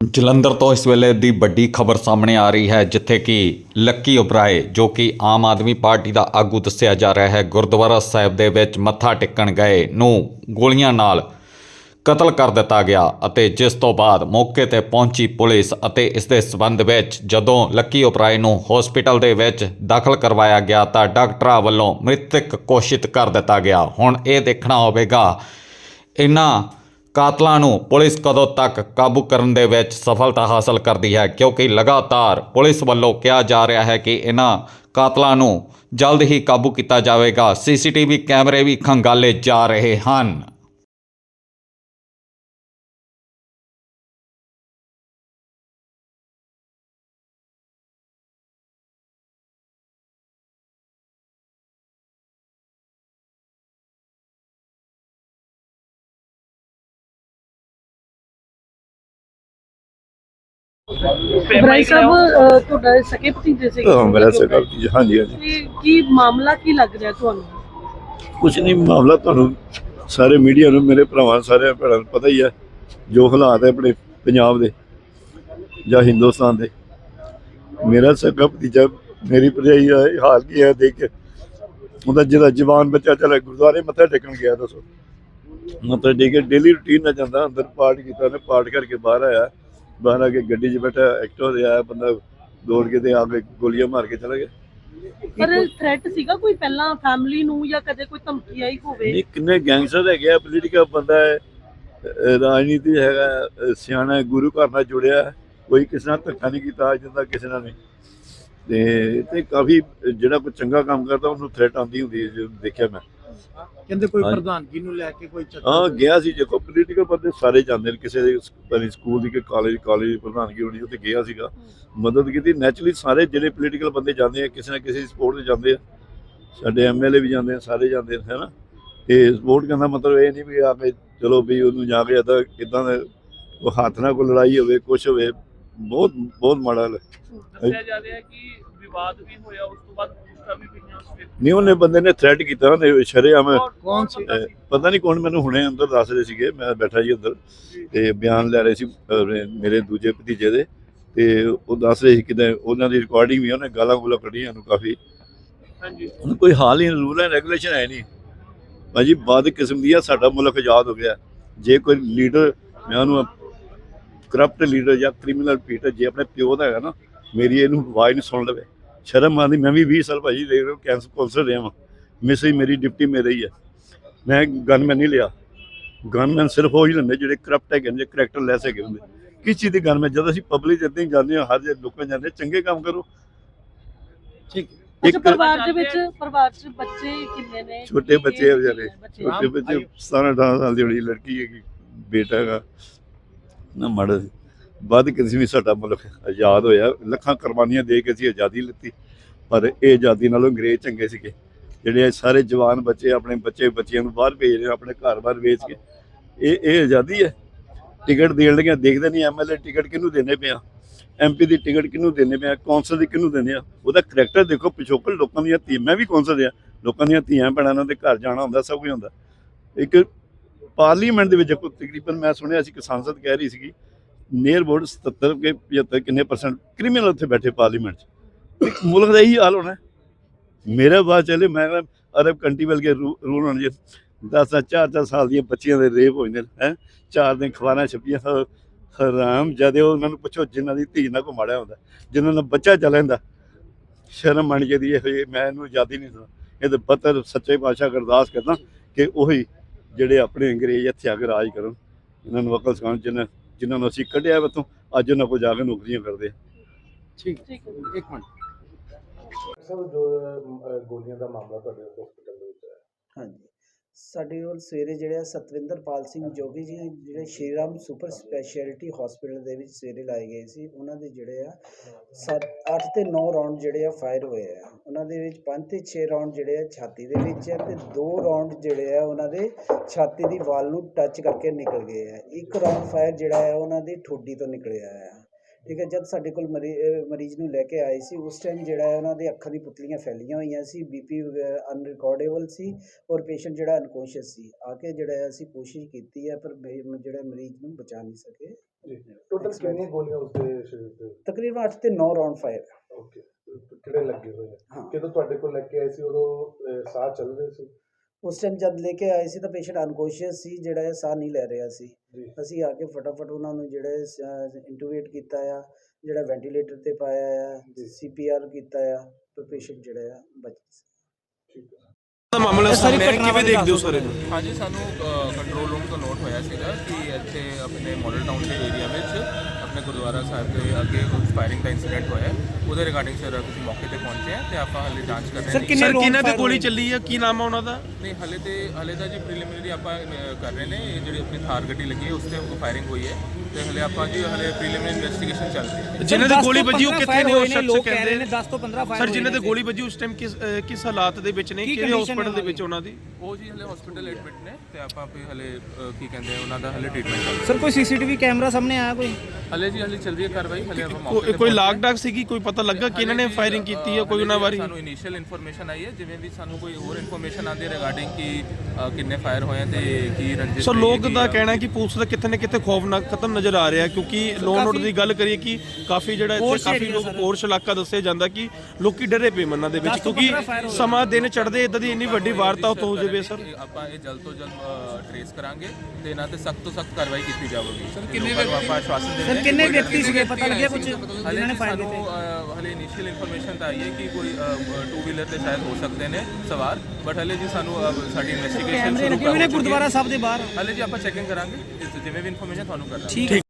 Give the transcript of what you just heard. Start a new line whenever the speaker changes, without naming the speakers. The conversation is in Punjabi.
ਜਲੰਧਰ ਤੋਂ ਇਸ ਵੇਲੇ ਦੀ ਵੱਡੀ ਖਬਰ ਸਾਹਮਣੇ ਆ ਰਹੀ ਹੈ, ਜਿੱਥੇ ਕਿ ਲੱਕੀ ਉਬਰਾਏ ਜੋ ਕਿ ਆਮ ਆਦਮੀ ਪਾਰਟੀ ਦਾ ਆਗੂ ਦੱਸਿਆ ਜਾ ਰਿਹਾ ਹੈ, ਗੁਰਦੁਆਰਾ ਸਾਹਿਬ ਦੇ ਵਿੱਚ ਮੱਥਾ ਟੇਕਣ ਗਏ ਨੂੰ ਗੋਲੀਆਂ ਨਾਲ ਕਤਲ ਕਰ ਦਿੱਤਾ ਗਿਆ ਅਤੇ ਜਿਸ ਤੋਂ ਬਾਅਦ ਮੌਕੇ ਤੇ ਪਹੁੰਚੀ ਪੁਲਿਸ ਅਤੇ ਇਸ ਦੇ ਸਬੰਧ ਵਿੱਚ ਜਦੋਂ ਲੱਕੀ ਉਪਰਾਏ ਨੂੰ ਹਸਪੀਟਲ ਦੇ ਵਿੱਚ ਦਾਖਲ ਕਰਵਾਇਆ ਗਿਆ, ਤਾਂ ਡਾਕਟਰਾਂ ਵੱਲੋਂ ਮ੍ਰਿਤਕ ਘੋਸ਼ਿਤ ਕਰ ਦਿੱਤਾ ਗਿਆ। ਹੁਣ ਇਹ ਦੇਖਣਾ ਹੋਵੇਗਾ ਇਹਨਾਂ ਕਾਤਲਾਂ ਨੂੰ ਪੁਲਿਸ ਕਦੋਂ ਤੱਕ ਕਾਬੂ ਕਰਨ ਦੇ ਵਿੱਚ ਸਫਲਤਾ ਹਾਸਲ ਕਰਦੀ ਹੈ? ਕਿਉਂਕਿ ਲਗਾਤਾਰ ਪੁਲਿਸ ਵੱਲੋਂ ਕਿਹਾ ਜਾ ਰਿਹਾ ਹੈ ਕਿ ਇਹਨਾਂ ਕਾਤਲਾਂ ਨੂੰ ਜਲਦ ਹੀ ਕਾਬੂ ਕੀਤਾ ਜਾਵੇਗਾ। ਸੀਸੀਟੀਵੀ ਕੈਮਰੇ ਵੀ ਖੰਗਾਲੇ ਜਾ ਰਹੇ ਹਨ।
ਬਰਾਈ ਸਾਹਿਬ ਅਹ, ਤੁਹਾਡਾ ਸਕੇ ਭਤੀਜੇ ਸੀ
ਹਾਂ ਮੇਰਾ ਸਕਲ ਜੀ ਹਾਂਜੀ ਹਾਂਜੀ।
ਤੇ ਕੀ ਮਾਮਲਾ ਕੀ ਲੱਗ ਰਿਹਾ ਤੁਹਾਨੂੰ?
ਕੁਛ ਨਹੀਂ ਮਾਮਲਾ ਤੁਹਾਨੂੰ ਸਾਰੇ ਮੀਡੀਆ ਨੂੰ ਮੇਰੇ ਭਰਾਵਾਂ ਸਾਰੇ ਭੈਣਾਂ ਨੂੰ ਪਤਾ ਹੀ ਹੈ ਜੋ ਹਾਲਾਤ ਹੈ ਆਪਣੇ ਪੰਜਾਬ ਦੇ ਜਾਂ ਹਿੰਦੁਸਤਾਨ ਦੇ। ਮੇਰਾ ਸਕਲ ਭਤੀਜਾ ਮੇਰੀ ਭਰਜਾਈ ਦਾ ਇਹ ਹਾਲ ਕੀ ਹੈ ਦੇਖ ਕੇ। ਉਹਦਾ ਜਿਹੜਾ ਜਵਾਨ ਬੱਚਾ ਚਲਾ ਗੁਰਦੁਆਰੇ ਮੱਥਾ ਟੇਕਣ ਗਿਆ ਦੱਸੋ। ਮੱਥਾ ਟੇਕ ਕੇ ਡੇਲੀ ਰੁਟੀਨ ਨਾਲ ਜਾਂਦਾ ਅੰਦਰ ਪਾਠ ਕੀਤਾ ਨੇ ਪਾਠ ਕਰਕੇ ਬਾਹਰ ਆਇਆ। ਬਾਹਰ ਆ ਕੇ ਗੱਡੀ 'ਚ ਬੈਠਾ ਤੇ ਆਇਆ ਬੰਦਾ ਦੌੜ ਕੇ ਤੇ ਆ ਕੇ ਗੋਲੀਆਂ ਮਾਰ ਕੇ ਚਲਾ ਗਿਆ।
ਪਰ ਥ੍ਰੈਟ ਸੀਗਾ ਕੋਈ ਪਹਿਲਾਂ ਫੈਮਿਲੀ ਨੂੰ ਜਾਂ ਕਦੇ ਕੋਈ ਧਮਕੀ ਆਈ ਹੋਵੇ?
ਨਹੀਂ ਕਿੰਨੇ ਗੈਂਗਸਟਰ ਹੈਗੇ ਆ ਪੋਲੀਟੀਕਲ ਬੰਦਾ ਹੈ ਰਾਜਨੀਤੀ ਹੈਗਾ ਸਿਆਣਾ ਗੁਰੂ ਘਰ ਨਾਲ ਜੁੜਿਆ ਕੋਈ ਕਿਸੇ ਨਾਲ ਧੱਕਾ ਨਹੀਂ ਕੀਤਾ ਅੱਜ ਤੱਕ ਕਿਸੇ ਨਾਲ ਨਹੀਂ। ਤੇ ਤੇ ਕਾਫੀ ਜਿਹੜਾ ਕੋਈ ਚੰਗਾ ਕੰਮ ਕਰਦਾ ਉਹਨੂੰ ਥ੍ਰੈਟ ਆਉਂਦੀ ਹੁੰਦੀ ਦੇਖਿਆ ਮੈਂ।
ਕਹਿੰਦੇ ਕੋਈ। ਪ੍ਰਧਾਨਗੀ ਨੂੰ ਲੈ ਕੇ ਕੋਈ ਚੱਕਰ
ਹਾਂ ਗਿਆ ਸੀ ਦੇਖੋ ਪੋਲੀਟੀਕਲ ਬੰਦੇ ਸਾਰੇ ਜਾਂਦੇ ਨੇ ਕਿਸੇ ਦੇ ਸਕੂਲ ਦੀ ਕਿ ਕਾਲਜ ਕਾਲਜ ਦੀ ਪ੍ਰਧਾਨਗੀ ਹੋਣੀ ਉੱਥੇ ਗਿਆ ਸੀਗਾ। ਮਦਦ ਕੀਤੀ। ਨੈਚੁਰਲੀ ਸਾਰੇ ਜਿਹੜੇ ਪੋਲੀਟੀਕਲ ਬੰਦੇ ਜਾਂਦੇ ਆ ਕਿਸੇ ਨਾ ਕਿਸੇ ਦੀ ਸਪੋਰਟ ਤੇ ਜਾਂਦੇ ਆ। ਸਾਡੇ ਐਮਐਲਏ ਵੀ ਜਾਂਦੇ ਆ ਸਾਰੇ ਜਾਂਦੇ ਆ ਹੈਨਾ ਤੇ ਸਪੋਰਟ ਕਰਨ ਦਾ ਮਤਲਬ ਇਹ ਨਹੀਂ ਵੀ ਆ ਕੇ ਚਲੋ ਵੀ ਉਹਨੂੰ ਜਾ ਕੇ ਏਦਾਂ ਕਿਦਾਂ ਦਾ ਉਹ ਹੱਥ ਨਾਲ ਕੋਈ ਲੜਾਈ ਹੋਵੇ ਕੁਝ ਹੋਵੇ ਬਹੁਤ ਬਹੁਤ ਮਾੜਾ ਹੈ।
ਦੱਸਿਆ ਜਾ ਰਿਹਾ ਕਿ ਵਿਵਾਦ ਵੀ ਹੋਇਆ ਉਸ ਤੋਂ ਬਾਅਦ ਪੋਸਟਾਂ ਵੀ ਪਈਆਂ ਉਸ ਵਿੱਚ।
ਨਹੀਂ ਉਹਨੇ ਬੰਦੇ ਨੇ ਥ੍ਰੈਟ ਕੀਤਾ ਉਹਨੇ ਸ਼ਰੇਆਮ
ਕੌਣ ਸੀ?
ਅਹ ਪਤਾ ਨਹੀਂ ਕੌਣ ਮੈਨੂੰ ਹੁਣੇ ਅੰਦਰ ਦੱਸ ਰਹੇ ਸੀਗੇ ਮੈਂ ਬੈਠਾ ਜੀ ਅੰਦਰ ਤੇ ਬਿਆਨ ਲੈ ਰਹੇ ਸੀ ਮੇਰੇ ਦੂਜੇ ਭਤੀਜੇ ਦੇ ਤੇ ਉਹ ਦੱਸ ਰਹੇ ਸੀ ਕਿਤੇ ਉਹਨਾਂ ਦੀ ਰਿਕਾਰਡਿੰਗ ਵੀ ਉਹਨੇ ਗਾਲਾਂ ਗੂਲਾਂ ਕੱਢੀਆਂ ਨੂੰ ਕਾਫੀ।
ਹਾਂਜੀ।
ਹੁਣ ਕੋਈ ਹਾਲ ਹੀ ਰੂਲ ਐਂਡ ਰੈਗੂਲੇਸ਼ਨ ਹੈ ਨਹੀਂ। ਭਾਜੀ ਬਾਦ ਕਿਸਮ ਦੀ ਆ ਸਾਡਾ ਮੁਲਕ ਆਜ਼ਾਦ ਹੋ ਗਿਆ। ਜੇ ਕੋਈ ਲੀਡਰ ਮੈਂ ਉਹਨੂੰ ਕਰਪਟ ਲੀਡਰ ਜਾਂ ਕ੍ਰਿਮੀਨਲ ਪੀਟਰ ਜੇ ਆਪਣੇ ਪਿਓ ਦਾ ਹੈਗਾ ਨਾ ਮੇਰੀ ਇਹਨੂੰ ਆਵਾਜ਼ ਨਹੀਂ ਸੁਣ ਲਵੇ। ਸ਼ਰਮ ਆਉਂਦੀ ਮੈਂ ਵੀ 20 ਸਾਲ ਭਾਜੀ ਦੇਖ ਰਹੇ ਕੈਂਸਰ ਕੌਂਸਲ ਰਿਹਾ ਵਾਂ ਮਿਸੀ ਮੇਰੀ ਡਿਪਟੀ ਮੇਰੇ ਹੀ। ਹੈ ਮੈਂ ਗਨਮੈਨ ਨਹੀਂ ਲਿਆ। ਗਨਮੈਨ ਸਿਰਫ ਉਹ ਹੀ ਲੈਂਦੇ ਜਿਹੜੇ ਕਰਪਟ ਹੈਗੇ ਨੇ ਕਰੈਕਟਰ ਲੈਸ ਹੈਗੇ ਹੁੰਦੇ। ਕਿਸ ਚੀਜ਼ ਦੀ ਗਨਮੈਨ? ਜਦੋਂ ਅਸੀਂ ਪਬਲਿਕ ਇੱਦਾਂ ਹੀ ਜਾਂਦੇ ਹਾਂ ਹਰ ਜੇ ਲੋਕਾਂ ਜਾਂਦੇ ਚੰਗੇ ਕੰਮ ਕਰੋ।
ਠੀਕ।
ਇੱਕ
ਪਰਿਵਾਰ ਦੇ ਵਿੱਚ ਪਰਿਵਾਰ 'ਚ ਬੱਚੇ ਕਿੰਨੇ ਨੇ?
ਛੋਟੇ ਬੱਚੇ ਵਿਚਾਰੇ।
ਬੱਚੇ।
ਛੋਟੇ ਬੱਚੇ 17 18 ਸਾਲ ਦੀ ਬੜੀ ਲੜਕੀ ਹੈਗੀ ਬੇਟਾ ਹੈਗਾ ਨਾ ਮੜ ਬਾਦ ਕਿਸੇ ਵੀ ਸਾਡਾ ਮੁਲਕ ਆਜ਼ਾਦ ਹੋਇਆ। ਲੱਖਾਂ ਕੁਰਬਾਨੀਆਂ ਦੇ ਕੇ ਅਸੀਂ ਆਜ਼ਾਦੀ ਲਿੱਤੀ। ਪਰ ਇਹ ਆਜ਼ਾਦੀ ਨਾਲੋਂ ਅੰਗਰੇਜ਼ ਚੰਗੇ ਸੀਗੇ। ਜਿਹੜੇ ਸਾਰੇ ਜਵਾਨ ਬੱਚੇ ਆਪਣੇ ਬੱਚੇ ਬੱਚਿਆਂ ਨੂੰ ਬਾਹਰ ਭੇਜ ਰਹੇ ਆਪਣੇ ਘਰ-ਬਾਰ ਵੇਚ ਕੇ। ਇਹ ਇਹ ਆਜ਼ਾਦੀ ਹੈ। ਟਿਕਟ ਦੇਣ ਲੱਗਿਆ ਦੇਖਦੇ ਨਹੀਂ ਐਮਐਲਏ ਟਿਕਟ ਕਿਹਨੂੰ ਦੇਣੇ ਪਿਆ? ਐਮਪੀ ਦੀ ਟਿਕਟ ਕਿਹਨੂੰ ਦੇਣੇ ਪਿਆ? ਕੌਂਸਲ ਦੀ ਕਿਹਨੂੰ ਦੇਣੇ ਆ? ਉਹਦਾ ਕਰੈਕਟਰ ਦੇਖੋ, ਪਿਛੋਕੜ ਲੋਕਾਂ ਦੀਆਂ ਧੀ ਮੈਂ ਵੀ ਕੌਂਸਲ ਆ। ਲੋਕਾਂ ਦੀਆਂ ਧੀਆਂ, ਭੈਣਾਂ ਨਾਲ ਦੇ ਘਰ ਜਾਣਾ ਹੁੰਦਾ, ਸਭ ਕੁਝ ਹੁੰਦਾ। ਇੱਕ ਪਾਰਲੀਮੈਂਟ ਦੇ ਵਿੱਚ ਤਕਰੀਬਨ ਮੈਂ ਸੁਣਿਆ ਸੀ ਕਿ ਸੰਸਦ ਕਹਿ ਰਹੀ ਸੀਗੀ ਨੀਅਰ ਅਬਾਊਟ 77 ਕੇ 75 ਕਿੰਨੇ ਪਰਸੈਂਟ ਕ੍ਰਿਮੀਨਲ ਉੱਥੇ ਬੈਠੇ ਪਾਰਲੀਮੈਂਟ 'ਚ। ਇੱਕ ਮੁਲਕ ਦਾ ਇਹੀ ਹਾਲ ਹੋਣਾ ਹੈ। ਮੇਰਾ ਬਾਤ ਚੱਲੇ ਮੈਂ ਕਿਹਾ ਅਰਬ ਕੰਟਰੀ ਵਰਗੇ ਰੂਲ ਹੋਣ ਜੇ। 10 ਚਾਰ ਚਾਰ ਸਾਲ ਦੀਆਂ ਬੱਚੀਆਂ ਦੇ ਰੇਪ ਹੋਏ ਨੇ, ਹੈ। ਚਾਰ ਦਿਨ ਖਵਾਰਾਂ ਛਪੀਆਂ, ਹ- ਹਰਾਮ ਜਦੇ ਉਹਨਾਂ ਨੂੰ ਪੁੱਛੋ ਜਿਨ੍ਹਾਂ ਦੀ ਧੀ ਨਾਲ ਕੋ ਮਾੜਿਆ ਹੁੰਦਾ, ਜਿਨ੍ਹਾਂ ਦਾ ਬੱਚਾ ਚੱਲ ਜਾਂਦਾ। ਸ਼ਰਮ ਮੰਨ ਜਾਂਦੀ ਇਹੋ ਇਹ ਮੈਂ ਇਹਨੂੰ ਆਜ਼ਾਦੀ ਨਹੀਂ ਸੁਣਾ ਇਹ ਤਾਂ ਬਤਰ ਸੱਚੇ ਪਾਤਸ਼ਾਹ ਅਰਦਾਸ ਕਰਦਾ ਕਿ ਉਹੀ ਜਿਹੜੇ ਆਪਣੇ ਅੰਗਰੇਜ਼ ਇੱਥੇ ਆ ਕੇ ਰਾਜ ਕਰਨ, ਇਹਨਾਂ ਨੂੰ ਅਕਲ ਸਿਖਾਉਣ ਜਿਹਨਾਂ ਜਿਨ੍ਹਾਂ ਨੂੰ ਅਸੀਂ ਕੱਢਿਆ ਵਤੋਂ ਅੱਜ ਉਹਨਾਂ ਕੋਲ ਜਾ ਕੇ ਨੌਕਰੀਆਂ ਕਰਦੇ ਆ।
ਠੀਕ। ਇੱਕ ਮਿੰਟ।
ਸਰ ਜੋ ਗੋਲੀਆਂ ਦਾ ਮਾਮਲਾ ਤੁਹਾਡੇ ਹਸਪੀਟਲ ਦੇ ਵਿੱਚ ਹੈ
ਹਾਂਜੀ। ਸਾਡੇ ਕੋਲ ਸਵੇਰੇ ਜਿਹੜੇ ਆ ਸਤਵਿੰਦਰਪਾਲ ਸਿੰਘ ਜੋਗੀ ਜੀ ਜਿਹੜੇ ਸ਼੍ਰੀਰਾਮ ਸੁਪਰ ਸਪੈਸ਼ਲਿਟੀ ਹਸਪੀਟਲ ਦੇ ਵਿੱਚ ਸਵੇਰੇ ਲਾਏ ਗਏ ਸੀ ਉਹਨਾਂ ਦੇ ਜਿਹੜੇ ਆ 8 ਤੇ 9 ਰਾਉਂਡ ਜਿਹੜੇ ਆ ਫਾਇਰ ਹੋਏ ਆ। ਉਹਨਾਂ ਦੇ ਵਿੱਚ 5 ਤੇ 6 ਰਾਉਂਡ ਜਿਹੜੇ ਆ ਛਾਤੀ ਦੇ ਵਿੱਚ ਆ ਤੇ 2 ਰਾਉਂਡ ਜਿਹੜੇ ਆ ਉਹਨਾਂ ਦੇ ਛਾਤੀ ਦੀ ਵਾਲ ਨੂੰ ਟੱਚ ਕਰਕੇ ਨਿਕਲ ਗਏ ਆ। ਇੱਕ ਰਾਉਂਡ ਫਾਇਰ ਜਿਹੜਾ ਹੈ ਉਹਨਾਂ ਦੀ ਠੋਡੀ ਤੋਂ ਨਿਕਲਿਆ ਆ। ਠੀਕ ਹੈ ਜਦ ਸਾਡੇ ਕੋਲ ਮਰੀ- ਅਹ ਮਰੀਜ਼ ਨੂੰ ਲੈ ਕੇ ਆਏ ਸੀ ਉਸ ਟਾਈਮ ਜਿਹੜਾ ਹੈ ਉਹਨਾਂ ਦੇ ਅੱਖਾਂ ਦੀ ਪੁਤਲੀਆਂ ਫੈਲੀਆਂ ਹੋਈਆਂ ਸੀ ਬੀਪੀ ਅਨਰਿਕਾਰਡੇਬਲ ਸੀ ਔਰ ਪੇਸ਼ੈਂਟ ਜਿਹੜਾ ਅਨਕੌਂਸ਼ੀਅਸ ਸੀ ਆ ਕੇ ਜਿਹੜਾ ਹੈ ਅਸੀਂ ਕੋਸ਼ਿਸ਼ ਕੀਤੀ ਹੈ ਪਰ ਬੇ- ਜਿਹੜਾ ਮਰੀਜ਼ ਨੂੰ ਬਚਾ ਨਹੀਂ ਸਕੇ।
ਜੀ ਟੋਟਲ ਕਿੰਨੀਆਂ ਗੋਲੀਆਂ ਉਸਦੇ ਸਰੀਰ ਤੇ?
ਤਕਰੀਬਨ 8 ਤੇ 9 ਰਾਉਂਡ ਫਾਇਰ
ਓਕੇ ਕਿਹੜੇ ਲੱਗੇ ਹੋਏ ਆ?
ਹਾਂ।
ਜਦੋਂ ਤੁਹਾਡੇ ਕੋਲ ਲੈ ਕੇ ਆਏ ਸੀ ਉਦੋਂ ਅਹ, ਸਾਹ ਚੱਲ ਰਹੇ ਸੀ?
ਉਸ ਟਾਈਮ ਜਦ ਲੈ ਕੇ ਆਏ ਸੀ ਤਾਂ ਪੇਸ਼ੈਂਟ ਅਨਕੋਸ਼ੀਅਸ ਸੀ ਜਿਹੜਾ ਹੈ ਸਾਹ ਨਹੀਂ ਲੈ ਰਿਹਾ ਸੀ। ਅਸੀਂ ਆ ਕੇ ਫਟਾਫਟ ਉਹਨਾਂ ਨੂੰ ਜਿਹੜਾ ਇੰਟੂਬੇਟ ਕੀਤਾ ਆ ਜਿਹੜਾ ਵੈਂਟੀਲੇਟਰ ਤੇ ਪਾਇਆ ਆ ਸੀਪੀਆਰ ਕੀਤਾ ਆ ਤਾਂ ਪੇਸ਼ੈਂਟ ਜਿਹੜਾ ਆ ਬਚ
ਠੀਕ ਹੈ
ਦਾ ਮਾਮਲਾ ਸਾਹਮਣੇ ਕਿਵੇਂ ਦੇਖਦੇ ਹੋ ਸਾਰੇ ਨੂੰ?
ਹਾਂਜੀ ਸਾਨੂੰ ਕੰਟਰੋਲ ਰੂਮ ਤੋਂ ਨੋਟ ਹੋਇਆ ਸੀਗਾ ਕਿ ਇੱਥੇ ਆਪਣੇ ਮਾਡਲ ਟਾਊਨ ਦੇ ਏਰੀਆ ਵਿੱਚ ਆਪਣੇ ਗੁਰਦੁਆਰਾ ਸਾਹਿਬ ਦੇ ਅੱਗੇ ਕੋਈ ਫਾਇਰਿੰਗ ਦਾ ਇਨਸੀਡੈਂਟ ਹੋਇਆ ਹੈ। ਉਹਦੇ ਰਿਗਾਰਡਿੰਗ ਸਰ ਅਸੀਂ ਮੌਕੇ ਤੇ ਪਹੁੰਚੇ ਹਾਂ ਤੇ ਆਪਾਂ ਹਲੇ ਜਾਂਚ ਕਰ ਰਹੇ ਹਾਂ
ਸਰ ਕਿਹਨਾਂ ਤੇ ਗੋਲੀ ਚੱਲੀ ਆ? ਕੀ ਨਾਮ ਆ ਉਹਨਾਂ ਦਾ?
ਨਹੀਂ ਹਲੇ ਤੇ ਹਲੇ ਤਾਂ ਜੀ ਪ੍ਰੀਲਿਮਿਨਰੀ ਆਪਾਂ ਅਹ, ਕਰ ਰਹੇ ਨੇ ਇਹ ਜਿਹੜੀ ਆਪਣੀ ਥਾਰ ਗੱਡੀ ਲੱਗੀ ਹੈ ਉਸ ਤੇ ਫਾਇਰਿੰਗ ਹੋਈ ਹੈ ਤੇ ਹਲੇ ਆਪਾਂ ਜੀ ਹਲੇ ਪ੍ਰੀਲਿਮਿਨਰੀ ਇਨਵੈਸਟੀਗੇਸ਼ਨ ਚੱਲ ਰਹੀ ਹੈ।
ਜਿਨ੍ਹਾਂ ਦੀ ਗੋਲੀ ਵੱਜੀ ਉਹ ਕਿੱਥੇ ਨੇ? ਉਹ ਸ਼ਖਸ ਕਹਿੰਦੇ
ਨੇ। 10 ਤੋਂ 15 ਫਾਇਰ
ਸਰ ਜਿਨ੍ਹਾਂ ਤੇ ਗੋਲੀ ਵੱਜੀ ਉਸ ਟਾਈਮ ਕਿਸ ਅਹ, ਕਿਸ ਹਾਲਾਤ ਦੇ ਵਿੱਚ ਨੇ? ਕਿਹੜੇ ਹਸਪੀਟਲ ਦੇ ਵਿੱਚ ਉਹਨਾਂ ਦੀ?
ਉਹ ਜੀ ਹਲੇ ਹਸਪੀਟਲ ਐਡਮਿਟ ਨੇ ਤੇ ਆਪਾਂ ਵੀ ਹਲੇ ਅਹ, ਕੀ ਕਹਿੰਦੇ ਆ, ਉਹਨਾਂ ਦਾ ਹਲੇ ਟ੍ਰੀਟਮੈਂਟ ਚੱਲ ਰਿਹਾ
ਸਰ ਕੋਈ ਸੀਸੀਟੀਵੀ ਕੈਮਰਾ ਸਾਹਮਣੇ ਆਇਆ ਕੋਈ?
ਹਲੇ ਜੀ ਹਲੇ ਚੱਲ ਰਹੀ ਹੈ ਕਾਰਵਾਈ ਹਲੇ ਆਪਾਂ ਮੌਕੇ
ਕੋਈ
ਤੇ
ਕੋਈ
ਪਹੁੰਚੇ
ਲਾਗ ਡਾਕ ਸੀਗੀ? ਕੋਈ ਪਤਾ ਲੱਗਾ ਕਿ ਇਹਨਾਂ ਨੇ ਫਾਇਰਿੰਗ ਕੀਤੀ ਹੈ ਕੋਈ ਉਹਨਾਂ ਬਾਰੇ?
ਸਾਨੂੰ ਇਨੀਸ਼ੀਅਲ ਇਨਫੋਰਮੇਸ਼ਨ ਆਈ ਹੈ ਜਿਵੇਂ ਵੀ ਸਾਨੂੰ ਕੋਈ ਹੋਰ ਇਨਫੋਰਮੇਸ਼ਨ ਆਉਂਦੀ ਰਿਗਾਰਡਿੰਗ ਕਿ ਅ, ਕਿੰਨੇ ਫਾਇਰ ਹੋਏ ਆ ਤੇ ਕੀ ਰੰਜਿਸ਼
ਸੋ
ਰਹੀ
ਲੋਕ
ਹੈਗੀ
ਦਾ
ਆ।
ਕਹਿਣਾ ਹੈ ਕਿ ਪੁਲਿਸ ਦਾ ਕਿਤੇ ਨਾ ਕਿਤੇ ਖੌਫਨਾਕ ਖਤਮ ਨਜ਼ਰ ਆ ਰਿਹਾ ਕਿਉਂਕਿ ਲੋਨ ਨੋਟ ਦੀ ਗੱਲ ਕਰੀਏ ਕਿ ਕਾਫੀ ਜਿਹੜਾ ਇੱਥੇ ਕਾਫੀ ਲੋਕ ਪੋਰਸ਼ ਇਲਾਕਾ ਦੱਸਿਆ ਜਾਂਦਾ ਕਿ ਲੋਕੀ ਡਰੇ ਪਏ ਮੰਨਾਂ ਦੇ ਵਿੱਚ ਕਿਉਂਕਿ ਸਮਾਂ ਦਿਨ ਚੜਦੇ ਇਦਾਂ ਦੀ ਇੰਨੀ ਵੱਡੀ ਵਾਰਦਾਤ ਹੋ ਜਾਵੇ ਸਰ।
ਇਹ ਆਪਾਂ ਇਹ ਜਲਦ ਤੋਂ ਜਲਦ ਟ੍ਰੇਸ ਕਰਾਂਗੇ ਤੇ ਇਹਨਾਂ ਤੇ ਸਖਤ ਤੋਂ ਸਖਤ ਕਾਰਵਾਈ ਕੀਤੀ ਜਾਵੇਗੀ। ਸਰ ਕਿੰਨੇ ਆਪਾਂ ਆਸ਼ਵਾਸਨ ਦੇ ਰਹੇ
ਸਰ
ਹਾਂ ਕਿ ਕੋਈ
ਵਿਅਕਤੀ ਸੀਗੇ? ਪਤਾ ਲੱਗਿਆ ਕੁਝ ਜਿਨ੍ਹਾਂ ਨੇ ਫਾਇਰ ਕੀਤੇ
ਹਲੇ ਇਨੀਸ਼ੀਅਲ ਇਨਫੋਰਮੇਸ਼ਨ ਤਾਂ ਆਈ ਹੈ ਕਿ ਕੋਈ ਟੂ ਵੀਲਰ ਤੇ ਸ਼ਾਇਦ ਹੋ ਸਕਦੇ ਨੇ ਸਵਾਰ ਬਟ ਹਲੇ ਜੀ ਸਾਨੂੰ ਸਾਡੀ ਇਨਵੈਸਟੀਗੇਸ਼ਨ ਸ਼ੁਰੂ
ਲੱਗੇ ਹੋਏ ਨੇ
ਕਰ।
ਗੁਰਦੁਆਰਾ ਸਾਹਿਬ ਦੇ ਬਾਹਰ।
ਹਲੇ ਜੀ ਆਪਾਂ ਚੈਕਿੰਗ ਕਰਾਂਗੇ ਜਿਵੇਂ ਵੀ ਇਨਫੋਰਮੇਸ਼ਨ ਤੁਹਾਨੂੰ ਕਰਾਂਗੇ